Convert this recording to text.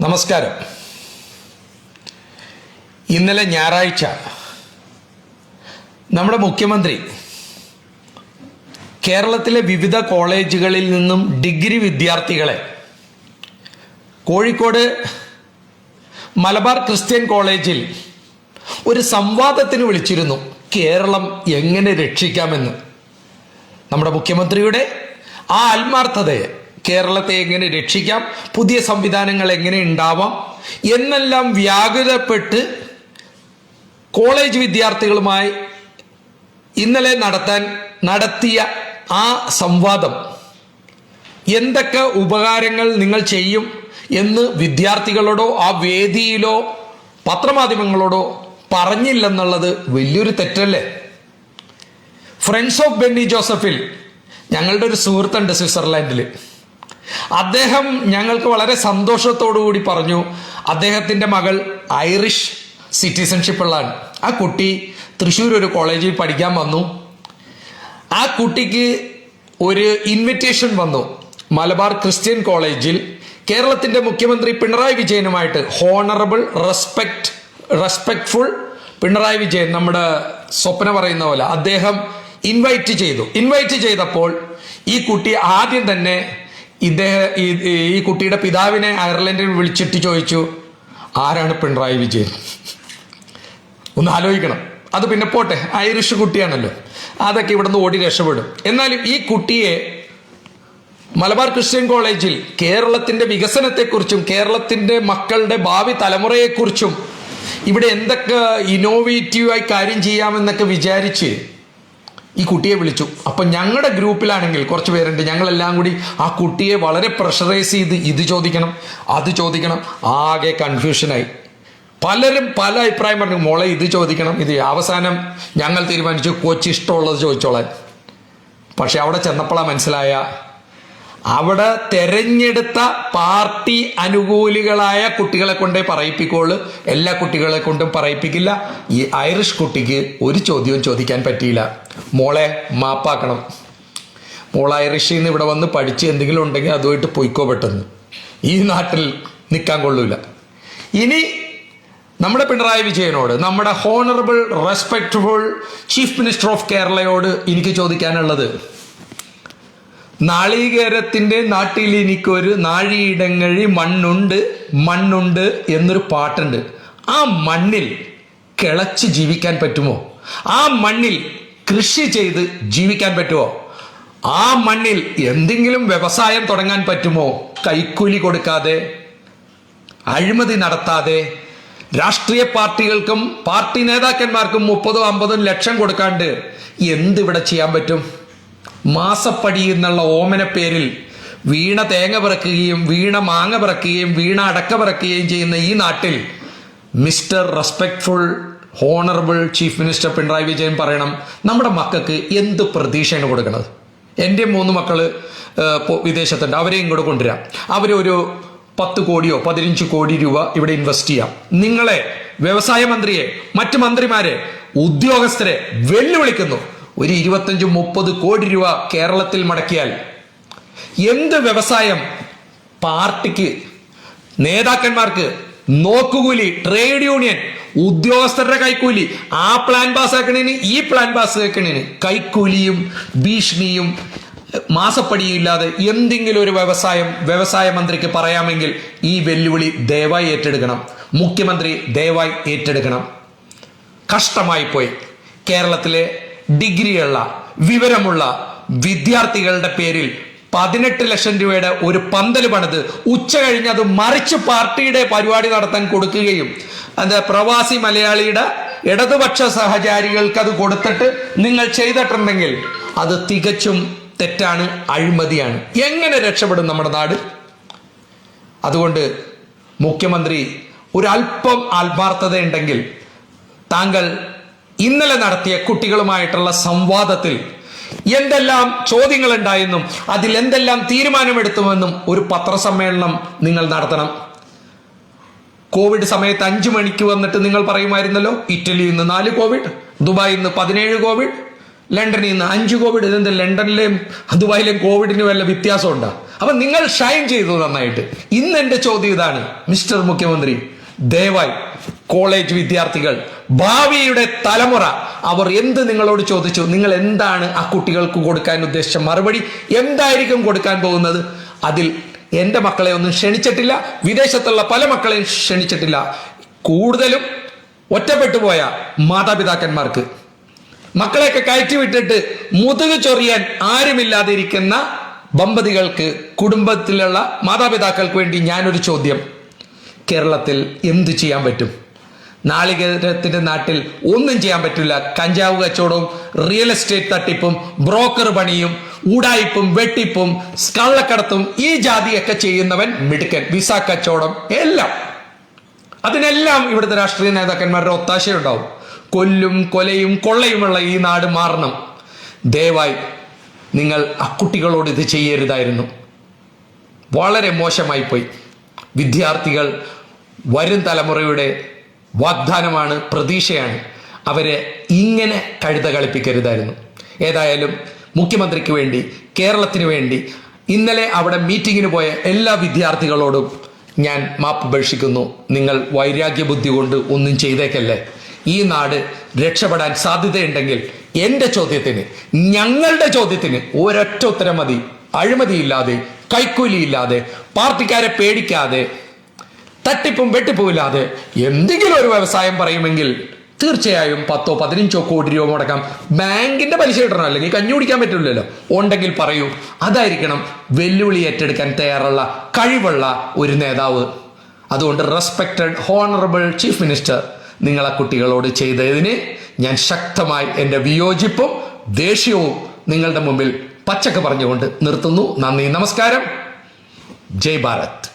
നമസ്കാരം. ഇന്നലെ ഞായറാഴ്ച നമ്മുടെ മുഖ്യമന്ത്രി കേരളത്തിലെ വിവിധ കോളേജുകളിൽ നിന്നും ഡിഗ്രി വിദ്യാർത്ഥികളെ കോഴിക്കോട് മലബാർ ക്രിസ്ത്യൻ കോളേജിൽ ഒരു സംവാദത്തിന് വിളിച്ചിരുന്നു. കേരളം എങ്ങനെ രക്ഷിക്കാമെന്ന്. നമ്മുടെ മുഖ്യമന്ത്രിയുടെ ആ ആത്മാർത്ഥതയെ കേരളത്തെ എങ്ങനെ രക്ഷിക്കാം? പുതിയ സംവിധാനങ്ങൾ എങ്ങനെ ഉണ്ടാവാം? എന്നെല്ലാം വ്യാകുലപ്പെട്ട് കോളേജ് വിദ്യാർത്ഥികളുമായി ഇന്നലെ നടത്താൻ നടത്തിയ ആ സംവാദം. എന്തൊക്കെ ഉപകാരങ്ങൾ നിങ്ങൾ ചെയ്യും എന്ന് വിദ്യാർത്ഥികളോടോ ആ വേദിയിലോ പത്രമാധ്യമങ്ങളോടോ പറഞ്ഞില്ലെന്നുള്ളത് വലിയൊരു തെറ്റല്ലേ? ഫ്രണ്ട്സ് ഓഫ് ബെന്നി ജോസഫിൽ ഞങ്ങളുടെ ഒരു സുഹൃത്തുണ്ട് സ്വിറ്റ്സർലാൻഡിൽ അദ്ദേഹം ഞങ്ങൾക്ക് വളരെ കൂടി പറഞ്ഞു അദ്ദേഹത്തിന്റെ മകൾ ഐറിഷ് സിറ്റിസൺഷിപ്പ് ഉള്ളതാണ് ആ കുട്ടി തൃശ്ശൂർ ഒരു കോളേജിൽ പഠിക്കാൻ വന്നു. ആ കുട്ടിക്ക് ഒരു ഇൻവിറ്റേഷൻ വന്നു. മലബാർ ക്രിസ്ത്യൻ കോളേജിൽ കേരളത്തിന്റെ മുഖ്യമന്ത്രി Pinarayi വിജയനുമായിട്ട് honourable respect respectful Pinarayi Vijayan നമ്മുടെ സ്വപ്ന പറയുന്ന പോലെ അദ്ദേഹം ഇൻവൈറ്റ് ചെയ്തു. ഇൻവൈറ്റ് ചെയ്തപ്പോൾ ഈ കുട്ടി ആദ്യം തന്നെ ഇദ്ദേഹം ഈ- കുട്ടിയുടെ പിതാവിനെ അയർലൻഡിൽ വിളിച്ചിട്ട് ചോദിച്ചു ആരാണ് പിണറായി വിജയൻ? ഒന്ന് ആലോചിക്കണം. അത് പിന്നെ പോട്ടെ ഐറിഷ് കുട്ടിയാണല്ലോ. അതൊക്കെ ഇവിടുന്ന് ഓടി രക്ഷപ്പെടും. എന്നാലും ഈ കുട്ടിയെ മലബാർ ക്രിസ്ത്യൻ കോളേജിൽ കേരളത്തിന്റെ വികസനത്തെക്കുറിച്ചും കേരളത്തിന്റെ മക്കളുടെ ഭാവി തലമുറയെക്കുറിച്ചും ഇവിടെ എന്തൊക്കെ ഇന്നോവേറ്റീവായി കാര്യം ചെയ്യാമെന്നൊക്കെ വിചാരിച്ച് ഈ കുട്ടിയെ വിളിച്ചു. അപ്പം ഞങ്ങളുടെ ഗ്രൂപ്പിലാണെങ്കിൽ കുറച്ച് പേരുണ്ട്. ഞങ്ങളെല്ലാം കൂടി ആ കുട്ടിയെ വളരെ പ്രഷറൈസ് ചെയ്ത് ഇത് ചോദിക്കണം അത് ചോദിക്കണം. ആകെ കൺഫ്യൂഷനായി പലരും പല അഭിപ്രായം പറഞ്ഞു മോളെ ഇത് ചോദിക്കണം. ഇത് അവസാനം ഞങ്ങൾ തീരുമാനിച്ചു കൊച്ചി ഇഷ്ടമുള്ളത് ചോദിച്ചോളാൻ. പക്ഷെ അവിടെ ചെന്നപ്പോഴാണ് മനസ്സിലായ അവിടെ തെരഞ്ഞെടുത്ത പാർട്ടി അനുകൂലികളായ കുട്ടികളെ കൊണ്ടേ പറയിപ്പിക്കുള്ളൂ. എല്ലാ കുട്ടികളെ കൊണ്ടും പറയിപ്പിക്കില്ല. ഈ ഐറിഷ് കുട്ടിക്ക് ഒരു ചോദ്യവും ചോദിക്കാൻ പറ്റിയില്ല. മോളെ മാപ്പാക്കണം. മോൾ ഐറിഷിൽ നിന്ന് ഇവിടെ വന്ന് പഠിച്ച് എന്തെങ്കിലും ഉണ്ടെങ്കിൽ അതുമായിട്ട് പൊയ്ക്കോ പെട്ടെന്ന്. ഈ നാട്ടിൽ നിൽക്കാൻ കൊള്ളൂല. ഇനി നമ്മുടെ പിണറായി വിജയനോട് നമ്മുടെ honourable respectful chief minister of കേരളയോട് എനിക്ക് ചോദിക്കാനുള്ളത്. നാളികേരത്തിന്റെ നാട്ടിൽ എനിക്കൊരു നാഴിയിടങ്ങഴി മണ്ണുണ്ട് മണ്ണുണ്ട് എന്നൊരു പാട്ടുണ്ട്. ആ മണ്ണിൽ കിളച്ച് ജീവിക്കാൻ പറ്റുമോ? ആ മണ്ണിൽ കൃഷി ചെയ്ത് ജീവിക്കാൻ പറ്റുമോ ആ മണ്ണിൽ എന്തെങ്കിലും വ്യവസായം തുടങ്ങാൻ പറ്റുമോ? കൈക്കൂലി കൊടുക്കാതെ അഴിമതി നടത്താതെ രാഷ്ട്രീയ പാർട്ടികൾക്കും പാർട്ടി നേതാക്കന്മാർക്കും മുപ്പതും അമ്പതും ലക്ഷം കൊടുക്കാണ്ട് എന്തിവിടെ ചെയ്യാൻ പറ്റും? മാസപ്പടി എന്നുള്ള ഓമന പേരിൽ വീണ തേങ്ങ പിറക്കുകയും വീണ മാങ്ങ പിറക്കുകയും വീണ അടക്ക പിറക്കുകയും ചെയ്യുന്ന ഈ നാട്ടിൽ mister respectful honourable chief minister Pinarayi Vijayan പറയണം നമ്മുടെ മക്കൾക്ക് എന്ത് പ്രതീക്ഷയാണ് കൊടുക്കുന്നത് എന്റെ മൂന്ന് മക്കൾ വിദേശത്തുണ്ട്. അവരെയും കൂടെ കൊണ്ടുവരാം. അവരൊരു പത്ത് കോടിയോ പതിനഞ്ച് കോടി രൂപ ഇവിടെ ഇൻവെസ്റ്റ് ചെയ്യാം. നിങ്ങളെ വ്യവസായ മന്ത്രിയെ മറ്റു മന്ത്രിമാരെ ഉദ്യോഗസ്ഥരെ വെല്ലുവിളിക്കുന്നു. ഒരു ഇരുപത്തഞ്ച് മുപ്പത് കോടി രൂപ കേരളത്തിൽ മടക്കിയാൽ എന്ത് വ്യവസായം പാർട്ടിക്ക് നേതാക്കന്മാർക്ക് നോക്കുകൂലി ട്രേഡ് യൂണിയൻ ഉദ്യോഗസ്ഥരുടെ കൈക്കൂലി. ആ പ്ലാൻ പാസ് പാസ്സാക്കണേന് ഈ പ്ലാൻ പാസ് പാസ്സാക്കണേന് കൈക്കൂലിയും ഭീഷണിയും മാസപ്പടിയും ഇല്ലാതെ എന്തെങ്കിലും ഒരു വ്യവസായം വ്യവസായ മന്ത്രിക്ക് പറയാമെങ്കിൽ ഈ വെല്ലുവിളി ദയവായി ഏറ്റെടുക്കണം. മുഖ്യമന്ത്രി ദയവായി ഏറ്റെടുക്കണം. കഷ്ടമായി പോയി. കേരളത്തിലെ ഡിഗ്രിയുള്ള വിവരമുള്ള വിദ്യാർത്ഥികളുടെ പേരിൽ പതിനെട്ട് ലക്ഷം രൂപയുടെ ഒരു പന്തൽ പണിത് ഉച്ച കഴിഞ്ഞ് അത് മറിച്ച് പാർട്ടിയുടെ പരിപാടി നടത്താൻ കൊടുക്കുകയും അത് പ്രവാസി മലയാളിയുടെ ഇടതുപക്ഷ സഹചാരികൾക്ക് അത് കൊടുത്തിട്ട് നിങ്ങൾ ചെയ്തിട്ടുണ്ടെങ്കിൽ അത് തികച്ചും തെറ്റാണ് അഴിമതിയാണ്. എങ്ങനെ രക്ഷപ്പെടും നമ്മുടെ നാട്? അതുകൊണ്ട് മുഖ്യമന്ത്രി ഒരല്പം ആത്മാർത്ഥത ഉണ്ടെങ്കിൽ താങ്കൾ ഇന്നലെ നടത്തിയ കുട്ടികളുമായിട്ടുള്ള സംവാദത്തിൽ എന്തെല്ലാം ചോദ്യങ്ങൾ ഉണ്ടായെന്നും അതിൽ എന്തെല്ലാം തീരുമാനമെടുത്തുമെന്നും ഒരു പത്രസമ്മേളനം നിങ്ങൾ നടത്തണം. കോവിഡ് സമയത്ത് അഞ്ചു മണിക്ക് വന്നിട്ട് നിങ്ങൾ പറയുമായിരുന്നല്ലോ? ഇറ്റലിയിൽ നിന്ന് നാല് കോവിഡ് ദുബായിൽ നിന്ന് പതിനേഴ് കോവിഡ് ലണ്ടനിൽ നിന്ന് അഞ്ച് കോവിഡ് ഇതെന്ത് ലണ്ടനിലെയും ദുബായിലെയും കോവിഡിന് വല്ല വ്യത്യാസമുണ്ടോ? അപ്പൊ നിങ്ങൾ ഷൈൻ ചെയ്തു നന്നായിട്ട്. ഇന്ന് എന്റെ ചോദ്യം ഇതാണ് മിസ്റ്റർ മുഖ്യമന്ത്രി ദയവായി കോളേജ് വിദ്യാർത്ഥികൾ ഭാവിയുടെ തലമുറ അവർ എന്ത് നിങ്ങളോട് ചോദിച്ചു? നിങ്ങൾ എന്താണ് ആ കുട്ടികൾക്ക് കൊടുക്കാൻ ഉദ്ദേശിച്ച മറുപടി? എന്തായിരിക്കും കൊടുക്കാൻ പോകുന്നത്? അതിൽ എന്റെ മക്കളെ ഒന്നും ക്ഷണിച്ചിട്ടില്ല. വിദേശത്തുള്ള പല മക്കളെയും ക്ഷണിച്ചിട്ടില്ല. കൂടുതലും ഒറ്റപ്പെട്ടു പോയ മാതാപിതാക്കന്മാർക്ക്. മക്കളെയൊക്കെ കയറ്റി വിട്ടിട്ട് മുതുക് ചൊറിയാൻ ആരുമില്ലാതിരിക്കുന്ന ദമ്പതികൾക്ക് കുടുംബത്തിലുള്ള മാതാപിതാക്കൾക്ക് വേണ്ടി ഞാനൊരു ചോദ്യം. കേരളത്തിൽ എന്ത് ചെയ്യാൻ പറ്റും? നാളികേരത്തിന്റെ നാട്ടിൽ ഒന്നും ചെയ്യാൻ പറ്റില്ല. കഞ്ചാവ് കച്ചവടവും റിയൽ എസ്റ്റേറ്റ് തട്ടിപ്പും ബ്രോക്കർ പണിയും ഊടായിപ്പും വെട്ടിപ്പും കള്ളക്കടത്തും ഈ ജാതിയൊക്കെ ചെയ്യുന്നവൻ മിടുക്കൻ വിസ കച്ചവടം എല്ലാം. അതിനെല്ലാം ഇവിടുത്തെ രാഷ്ട്രീയ നേതാക്കന്മാരുടെ ഒത്താശയുണ്ടാവും. കൊല്ലും കൊലയും കൊള്ളയുമുള്ള ഈ നാട് മാറണം. ദയവായി നിങ്ങൾ അക്കുട്ടികളോട് കുട്ടികളോട് ഇത് ചെയ്യരുതായിരുന്നു. വളരെ മോശമായി പോയി. വിദ്യാർത്ഥികൾ വരും തലമുറയുടെ വാഗ്ദാനമാണ് പ്രതീക്ഷയാണ്. അവരെ ഇങ്ങനെ കഴുത കളിപ്പിക്കരുതായിരുന്നു. ഏതായാലും മുഖ്യമന്ത്രിക്ക് വേണ്ടി കേരളത്തിന് വേണ്ടി. ഇന്നലെ അവിടെ മീറ്റിങ്ങിന് പോയ എല്ലാ വിദ്യാർത്ഥികളോടും ഞാൻ മാപ്പ് അപേക്ഷിക്കുന്നു. നിങ്ങൾ വൈരാഗ്യ ബുദ്ധി കൊണ്ട് ഒന്നും ചെയ്തേക്കല്ലേ? ഈ നാട് രക്ഷപ്പെടാൻ സാധ്യതയുണ്ടെങ്കിൽ എന്റെ ചോദ്യത്തിന് ഞങ്ങളുടെ ചോദ്യത്തിന് ഒരൊറ്റ ഉത്തരം മതി. അഴിമതിയില്ലാതെ കൈക്കൂലിയില്ലാതെ പാർട്ടിക്കാരെ പേടിക്കാതെ തട്ടിപ്പും വെട്ടിപ്പും ഇല്ലാതെ എന്തെങ്കിലും ഒരു വ്യവസായം പറയുമെങ്കിൽ തീർച്ചയായും പത്തോ പതിനഞ്ചോ കോടി രൂപ മുടക്കാം. ബാങ്കിന്റെ പലിശ കിട്ടണം അല്ലെങ്കിൽ കഞ്ഞി കുടിക്കാൻ പറ്റില്ലല്ലോ. ഉണ്ടെങ്കിൽ പറയൂ അതായിരിക്കണം വെല്ലുവിളി ഏറ്റെടുക്കാൻ തയ്യാറുള്ള കഴിവുള്ള ഒരു നേതാവ്. അതുകൊണ്ട് റെസ്പെക്റ്റഡ് ഹോണറബിൾ ചീഫ് മിനിസ്റ്റർ നിങ്ങളെ കുട്ടികളോട് ചെയ്തതിന് ഞാൻ ശക്തമായി എന്റെ വിയോജിപ്പും ദേഷ്യവും നിങ്ങളുടെ മുമ്പിൽ പച്ചക്ക് പറഞ്ഞുകൊണ്ട് നിർത്തുന്നു. നന്ദി നമസ്കാരം. ജയ് ഭാരത്.